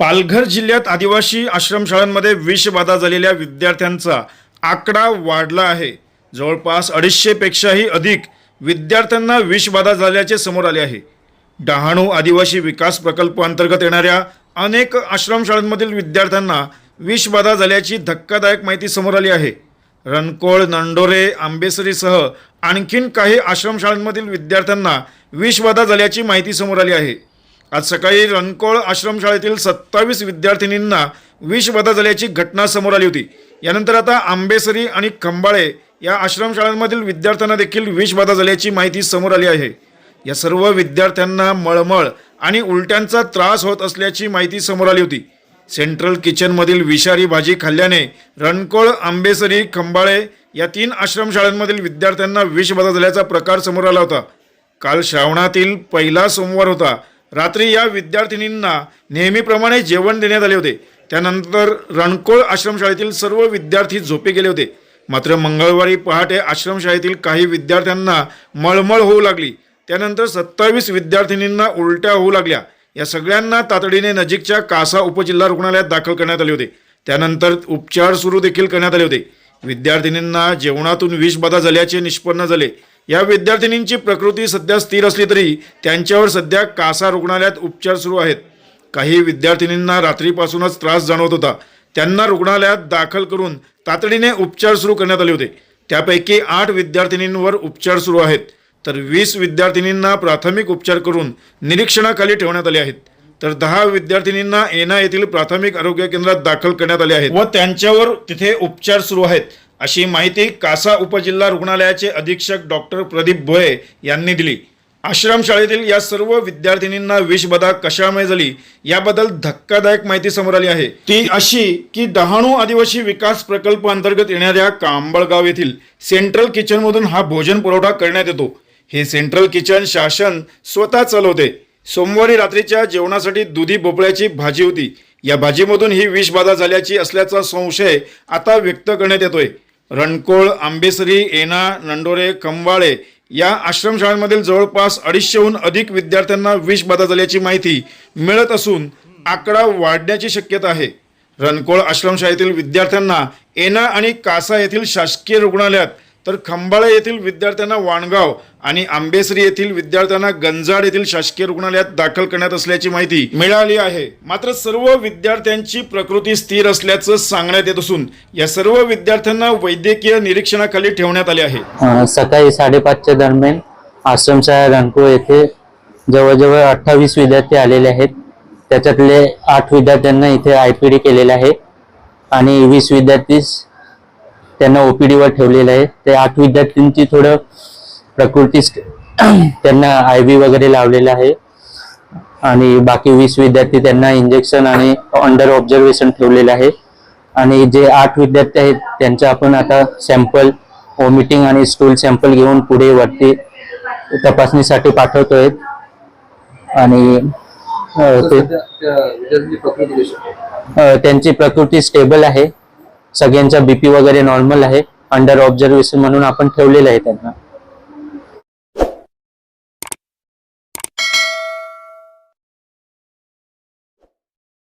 पालघर जिल्ह्यात आदिवासी आश्रमशाळांमध्ये विषबाधा झालेल्या विद्यार्थ्यांचा आकडा वाढला आहे. जवळपास अडीचशेपेक्षाही अधिक विद्यार्थ्यांना विषबाधा झाल्याचे समोर आले आहे. डहाणू आदिवासी विकास प्रकल्प अंतर्गत येणाऱ्या अनेक आश्रमशाळांमधील विद्यार्थ्यांना विषबाधा झाल्याची धक्कादायक माहिती समोर आली आहे. रणकोळ नंडोरे आंबेसरीसह आणखीन काही आश्रमशाळांमधील विद्यार्थ्यांना विषबाधा झाल्याची माहिती समोर आली आहे. आज सकाळी रणकोळ आश्रमशाळेतील सत्तावीस विद्यार्थिनींना विषबाधा झाल्याची घटना समोर आली होती. यानंतर आता आंबेसरी आणि खंबाळे या आश्रमशाळांमधील विद्यार्थ्यांना देखील विषबाधा झाल्याची माहिती समोर आली आहे. या सर्व विद्यार्थ्यांना मळमळ आणि उलट्यांचा त्रास होत असल्याची माहिती समोर आली होती. सेंट्रल किचनमधील विषारी भाजी खाल्ल्याने रणकोळ आंबेसरी खंबाळे या तीन आश्रमशाळांमधील विद्यार्थ्यांना विषबाधा झाल्याचा प्रकार समोर आला होता. काल श्रावणातील पहिला सोमवार होता. रात्री या विद्यार्थिनींना नेहमीप्रमाणे जेवण देण्यात आले होते. त्यानंतर रणकोळ आश्रमशाळेतील सर्व विद्यार्थी झोपे गेले होते. मात्र मंगळवारी पहाटे आश्रमशाळेतील काही विद्यार्थ्यांना मळमळ होऊ लागली. त्यानंतर सत्तावीस विद्यार्थिनींना उलट्या होऊ लागल्या. या सगळ्यांना तातडीने नजीकच्या कासा उपजिल्हा रुग्णालयात दाखल करण्यात आले होते. त्यानंतर उपचार सुरू देखील करण्यात आले होते. विद्यार्थिनींना जेवणातून विषबाधा झाल्याचे निष्पन्न झाले. या विद्यार्थिनींची प्रकृती सध्या स्थिर असली तरी त्यांच्यावर सध्या कासा रुग्णालयात उपचार सुरू आहेत. काही विद्यार्थिनींना रात्रीपासूनच त्रास जाणवत होता. त्यांना रुग्णालयात दाखल करून तातडीने उपचार सुरू करण्यात आले होते. त्यापैकी आठ विद्यार्थिनींवर उपचार सुरू आहेत. तर वीस विद्यार्थिनींना प्राथमिक उपचार करून निरीक्षणाखाली ठेवण्यात आले आहेत. तर दहा विद्यार्थिनींना एना येथील प्राथमिक आरोग्य केंद्रात दाखल करण्यात आले आहेत. व त्यांच्यावर तिथे उपचार सुरू आहेत. अशी माहिती कासा उपजिल्हा रुग्णालयाचे अधीक्षक डॉक्टर प्रदीप भोये यांनी दिली. आश्रमशाळेतील या सर्व विद्यार्थिनींना विषबाधा कशामुळे झाली याबद्दल धक्कादायक माहिती समोर आली आहे. ती अशी की डहाणू आदिवासी विकास प्रकल्प अंतर्गत येणाऱ्या कांबळगाव येथील सेंट्रल किचनमधून हा भोजन पुरवठा करण्यात येतो. हे सेंट्रल किचन शासन स्वतः चालवते. सोमवारी रात्रीच्या जेवणासाठी दुधी भोपळ्याची भाजी होती. या भाजीमधून ही विषबाधा झाल्याची असल्याचा संशय आता व्यक्त करण्यात येतोय. रणकोळ आंबेसरी एना नंडोरे खंबाळे या आश्रमशाळांमधील जवळपास अडीचशेहून अधिक विद्यार्थ्यांना विषबाधा झाल्याची माहिती मिळत असून आकडा वाढण्याची शक्यता आहे. रणकोळ आश्रमशाळेतील विद्यार्थ्यांना एना आणि कासा येथील शासकीय रुग्णालयात तर खंबाळे येथील विद्यार्थ्यांना वाणगाव आणि आंबेसरी येथील विद्यार्थ्यांना गंजाड येथील शासकीय रुग्णालयात दाखल करण्यात असल्याची माहिती मिळाली आहे. मात्र सर्व विद्यार्थ्यांची प्रकृती स्थिर असल्याचं सांगण्यात येत असून या सर्व विद्यार्थ्यांना वैद्यकीय निरीक्षणाखाली ठेवण्यात आले आहे. सकाळी साडेपाचच्या दरम्यान आश्रमशाळा रणकोळ येथे जवळजवळ अठ्ठावीस विद्यार्थी आलेले आहेत. त्याच्यातले आठ विद्यार्थ्यांना इथे आय पी डी आहे आणि वीस विद्यार्थी त्यांना OPD वर ठेवलेलं आहे. ते आठ विद्यार्थ्यांची थोडं प्रकृती त्यांना आय व्ही वगैरे लावलेलं आहे. आणि बाकी वीस विद्यार्थी त्यांना इंजेक्शन आणि अंडर ऑब्झर्वेशन ठेवलेलं आहे. आणि जे आठ विद्यार्थी आहेत त्यांचं आपण आता सॅम्पल वॉमिटिंग आणि स्टूल सॅम्पल घेऊन पुढे वरती तपासणीसाठी पाठवतोय. आणि त्यांची प्रकृती स्टेबल आहे. सगळ्यांचा बीपी वगैरे नॉर्मल आहे. अंडर ऑब्झर्वेशन म्हणून आपण ठेवलेलं आहे त्यांना.